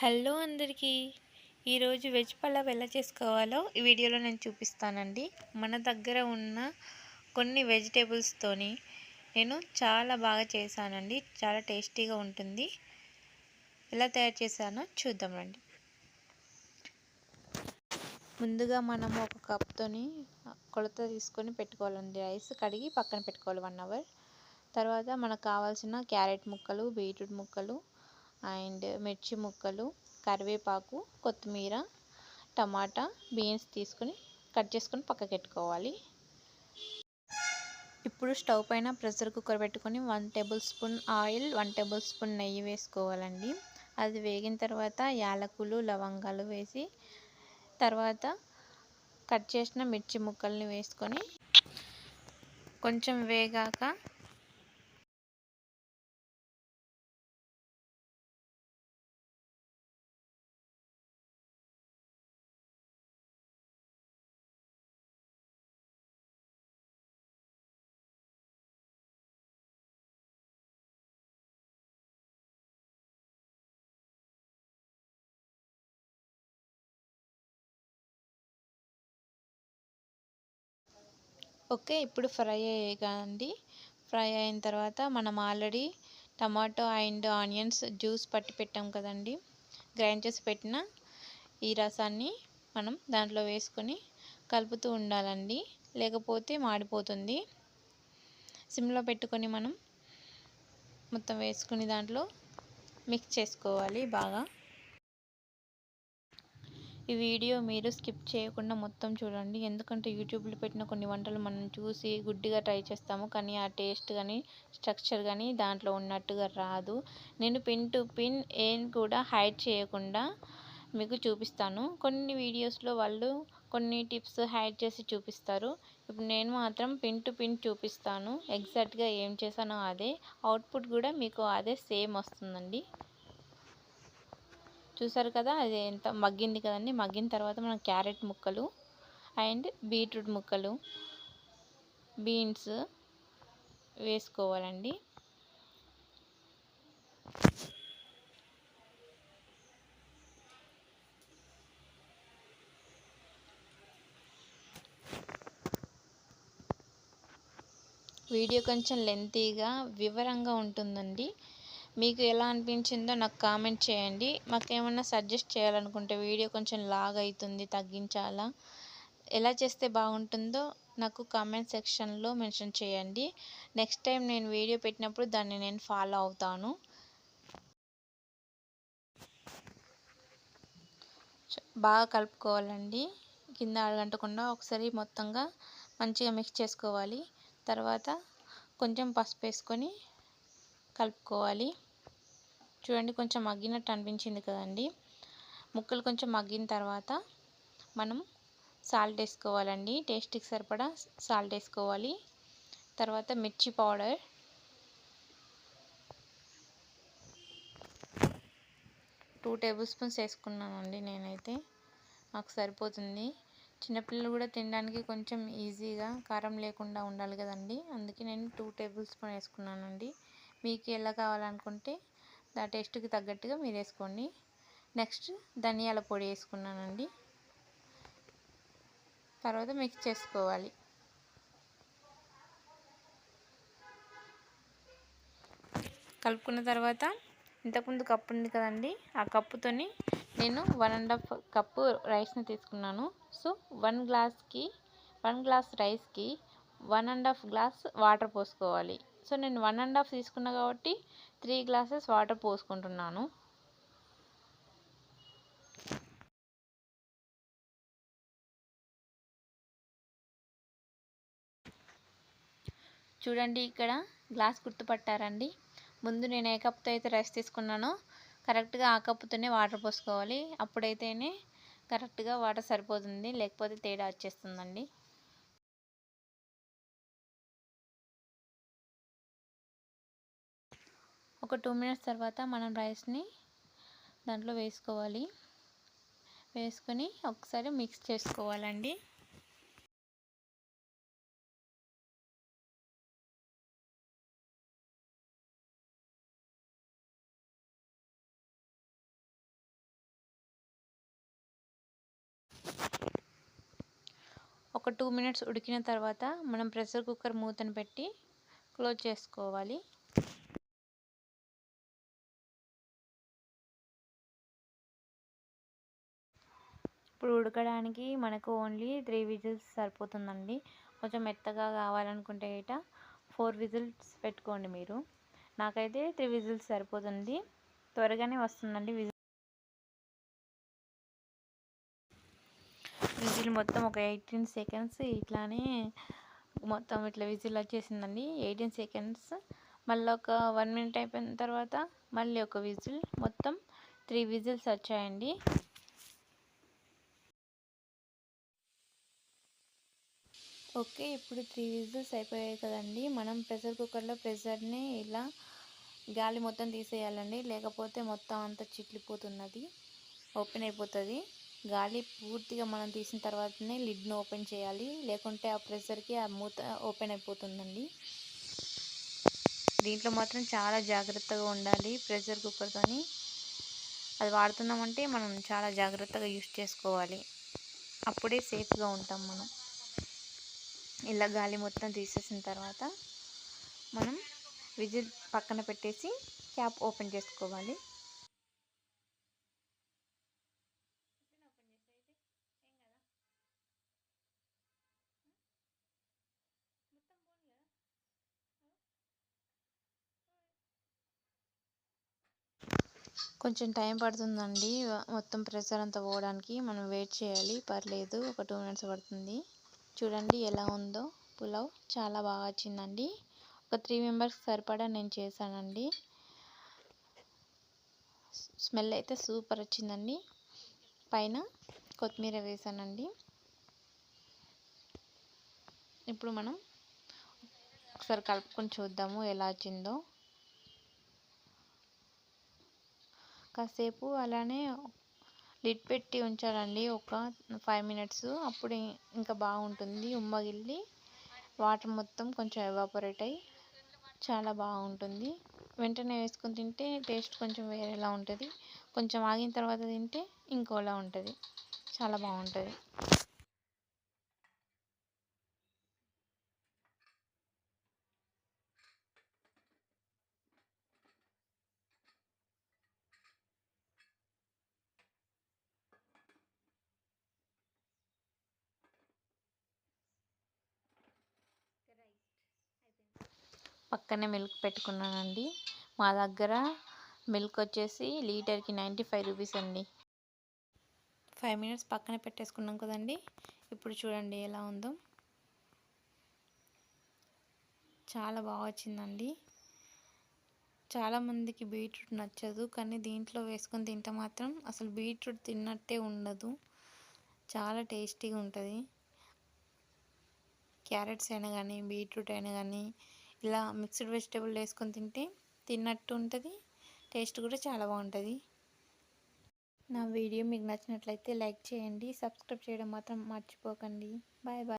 Hello అందరికీ. ఈరోజు veg pulao ఎలా చేసుకోవాలో ఈ వీడియోలో నేను చూపిస్తానండి. మన దగ్గర ఉన్న కొన్ని వెజిటేబుల్స్తోని నేను చాలా బాగా చేశానండి. చాలా టేస్టీగా ఉంటుంది. ఎలా తయారు చేశానో చూద్దాం రండి. ముందుగా మనం ఒక కప్తోని కొలత తీసుకొని పెట్టుకోవాలండి. రైస్ కడిగి పక్కన పెట్టుకోవాలి వన్ అవర్. తర్వాత మనకు కావాల్సిన క్యారెట్ ముక్కలు బీట్రూట్ ముక్కలు అండ్ మిర్చి ముక్కలు కరివేపాకు కొత్తిమీర టమాటా బీన్స్ తీసుకొని కట్ చేసుకొని పక్కకెట్టుకోవాలి. ఇప్పుడు స్టవ్ పైన ప్రెషర్ కుక్కర్ పెట్టుకొని one tablespoon oil one tablespoon నెయ్యి వేసుకోవాలండి. అది వేగిన తర్వాత యాలకులు లవంగాలు వేసి తర్వాత కట్ చేసిన మిర్చి ముక్కల్ని వేసుకొని కొంచెం వేగాక ఓకే ఇప్పుడు ఫ్రై అయ్యాయి ఫ్రై అయిన తర్వాత మనం already tomato and onions juice పట్టి పెట్టాం కదండి. గ్రైండ్ చేసి పెట్టిన ఈ రసాన్ని మనం దాంట్లో వేసుకొని కలుపుతూ ఉండాలండి. లేకపోతే మాడిపోతుంది. సిమ్లో పెట్టుకొని మనం మొత్తం వేసుకుని దాంట్లో మిక్స్ చేసుకోవాలి బాగా. ఈ వీడియో మీరు స్కిప్ చేయకుండా మొత్తం చూడండి. ఎందుకంటే యూట్యూబ్లో పెట్టిన కొన్ని వంటలు మనం చూసి గుడ్డిగా ట్రై చేస్తాము. కానీ ఆ టేస్ట్ కానీ స్ట్రక్చర్ కానీ దాంట్లో ఉన్నట్టుగా రాదు. నేను పిన్ టు పిన్ ఏం కూడా హైడ్ చేయకుండా మీకు చూపిస్తాను. కొన్ని వీడియోస్లో వాళ్ళు కొన్ని టిప్స్ హైడ్ చేసి చూపిస్తారు. ఇప్పుడు నేను మాత్రం పిన్ టు పిన్ చూపిస్తాను. ఎగ్జాక్ట్గా ఏం చేశానో అదే. అవుట్పుట్ కూడా మీకు అదే సేమ్ వస్తుందండి. చూసారు కదా అది ఎంత మగ్గింది కదండి. మగ్గిన తర్వాత మనం క్యారెట్ ముక్కలు అండ్ బీట్రూట్ ముక్కలు బీన్స్ వేసుకోవాలండి. వీడియో కొంచెం లెంతీగా వివరంగా ఉంటుందండి. మీకు ఎలా అనిపించిందో నాకు కామెంట్ చేయండి. మాకు ఏమన్నా సజెస్ట్ చేయాలనుకుంటే వీడియో కొంచెం లాగ్ అవుతుంది తగ్గించాలా? ఎలా చేస్తే బాగుంటుందో నాకు కామెంట్ సెక్షన్లో మెన్షన్ చేయండి. నెక్స్ట్ టైం నేను వీడియో పెట్టినప్పుడు దాన్ని నేను ఫాలో అవుతాను. బాగా కలుపుకోవాలండి. కింద అడగంటకుండా ఒకసారి మొత్తంగా మంచిగా మిక్స్ చేసుకోవాలి. తర్వాత కొంచెం పసుపు వేసుకొని కలుపుకోవాలి. చూడండి కొంచెం మగ్గినట్టు అనిపించింది కదండి. ముక్కలు కొంచెం మగ్గిన తర్వాత మనం సాల్ట్ వేసుకోవాలండి. టేస్ట్కి సరిపడా సాల్ట్ వేసుకోవాలి. తర్వాత మిర్చి పౌడర్. టూ టేబుల్ స్పూన్స్ వేసుకున్నానండి నేనైతే. మాకు సరిపోతుంది. చిన్నపిల్లలు కూడా తినడానికి కొంచెం ఈజీగా కారం లేకుండా ఉండాలి కదండి. అందుకే నేను టూ టేబుల్ స్పూన్ వేసుకున్నానండి. మీకు ఎలా కావాలనుకుంటే దా టేస్ట్కి తగ్గట్టుగా మీరు వేసుకోండి నెక్స్ట్ ధనియాల పొడి వేసుకున్నానండి. తర్వాత మిక్స్ చేసుకోవాలి. కలుపుకున్న తర్వాత ఇంతకుముందు కప్పు ఉంది కదండి ఆ కప్పుతోని నేను వన్ అండ్ హాఫ్ కప్పు రైస్ని తీసుకున్నాను. సో వన్ గ్లాస్కి వన్ గ్లాస్ రైస్కి one and half glass water పోసుకోవాలి. సో నేను వన్ అండ్ హాఫ్ తీసుకున్నా కాబట్టి త్రీ గ్లాసెస్ వాటర్ పోసుకుంటున్నాను. చూడండి ఇక్కడ గ్లాస్ గుర్తుపట్టారండి. ముందు నేను ఏ కప్తో అయితే రైస్ తీసుకున్నానో కరెక్ట్గా ఆ కప్పుతోనే వాటర్ పోసుకోవాలి. అప్పుడైతేనే కరెక్ట్గా వాటర్ సరిపోతుంది. లేకపోతే తేడా వచ్చేస్తుందండి. ఒక టూ మినిట్స్ తర్వాత మనం రైస్ని దాంట్లో వేసుకోవాలి. వేసుకొని ఒకసారి మిక్స్ చేసుకోవాలండి. ఒక టూ మినిట్స్ ఉడికిన తర్వాత మనం ప్రెషర్ కుక్కర్ మూతను పెట్టి క్లోజ్ చేసుకోవాలి. ఇప్పుడు ఉడకడానికి మనకు ఓన్లీ త్రీ విజిల్స్ సరిపోతుందండి. కొంచెం మెత్తగా కావాలనుకుంటే ఇట ఫోర్ విజిల్స్ పెట్టుకోండి మీరు. నాకైతే త్రీ విజిల్స్ సరిపోతుంది. త్వరగానే వస్తుందండి విజిల్. విజిల్ మొత్తం ఒక ఎయిటీన్ సెకండ్స్ ఇట్లానే మొత్తం ఇట్లా విజిల్ వచ్చేసిందండి. ఎయిటీన్ సెకండ్స్ మళ్ళీ ఒక వన్ మినిట్ అయిపోయిన తర్వాత మళ్ళీ ఒక విజిల్. మొత్తం త్రీ విజిల్స్ వచ్చాయండి. ఓకే ఇప్పుడు త్రీ విజిల్స్ అయిపోయాయి కదండి. మనం ప్రెషర్ కుక్కర్లో ప్రెషర్ని ఇలా గాలి మొత్తం తీసేయాలండి. లేకపోతే మొత్తం అంతా చిట్లిపోతున్నది ఓపెన్ అయిపోతుంది. గాలి పూర్తిగా మనం తీసిన తర్వాతనే లిడ్ను ఓపెన్ చేయాలి. లేకుంటే ఆ ప్రెషర్కి ఆ మూత ఓపెన్ అయిపోతుందండి. దీంట్లో మాత్రం చాలా జాగ్రత్తగా ఉండాలి ప్రెషర్ కుక్కర్తోని. అది వాడుతున్నామంటే మనం చాలా జాగ్రత్తగా యూస్ చేసుకోవాలి. అప్పుడే సేఫ్గా ఉంటాం మనం. ఇలా గాలి మొత్తం తీసేసిన తర్వాత మనం విజిల్ పక్కన పెట్టేసి క్యాప్ ఓపెన్ చేసుకోవాలి. కొంచెం టైం పడుతుందండి. మొత్తం ప్రెషర్ అంతా పోవడానికి మనం వెయిట్ చేయాలి. పర్లేదు ఒక టూ మినిట్స్ పడుతుంది. చూడండి ఎలా ఉందో. పులావ్ చాలా బాగా వచ్చిందండి. ఒక త్రీ మెంబర్స్ సరిపడా నేను చేశానండి. స్మెల్ అయితే సూపర్ వచ్చిందండి. పైన కొత్తిమీర వేసానండి. ఇప్పుడు మనం ఒకసారి కలుపుకొని చూద్దాము ఎలా వచ్చిందో. కాసేపు అలానే లిడ్ పెట్టి ఉంచాలండి. ఒక ఫైవ్ మినిట్స్. అప్పుడు ఇంకా బాగుంటుంది. ఉమ్మగిల్లి వాటర్ మొత్తం కొంచెం ఎవాపరేట్ అయ్యి చాలా బాగుంటుంది. వెంటనే వేసుకొని తింటే టేస్ట్ కొంచెం వేరేలా ఉంటుంది. కొంచెం ఆగిన తర్వాత తింటే ఇంకోలా ఉంటుంది. చాలా బాగుంటుంది. పక్కనే మిల్క్ పెట్టుకున్నానండి. మా దగ్గర మిల్క్ వచ్చేసి లీటర్కి నైంటీ ఫైవ్ రూపీస్ అండి. ఫైవ్ మినిట్స్ పక్కన పెట్టేసుకున్నాం కదండి. ఇప్పుడు చూడండి ఎలా ఉందో. చాలా బాగా వచ్చిందండి. చాలామందికి బీట్రూట్ నచ్చదు కానీ దీంట్లో వేసుకొని తింటే మాత్రం అసలు బీట్రూట్ తిన్నట్టే ఉండదు. చాలా టేస్టీగా ఉంటుంది. క్యారెట్స్ అయినా కానీ బీట్రూట్ అయినా కానీ ఇలా మిక్స్డ్ వెజిటేబుల్ వేసుకొని తింటే తిన్నట్టు ఉంటుంది టేస్ట్ కూడా చాలా బాగుంటుంది. నా వీడియో మీకు నచ్చినట్లయితే లైక్ చేయండి సబ్స్క్రైబ్ చేయడం మాత్రం మర్చిపోకండి. Bye bye.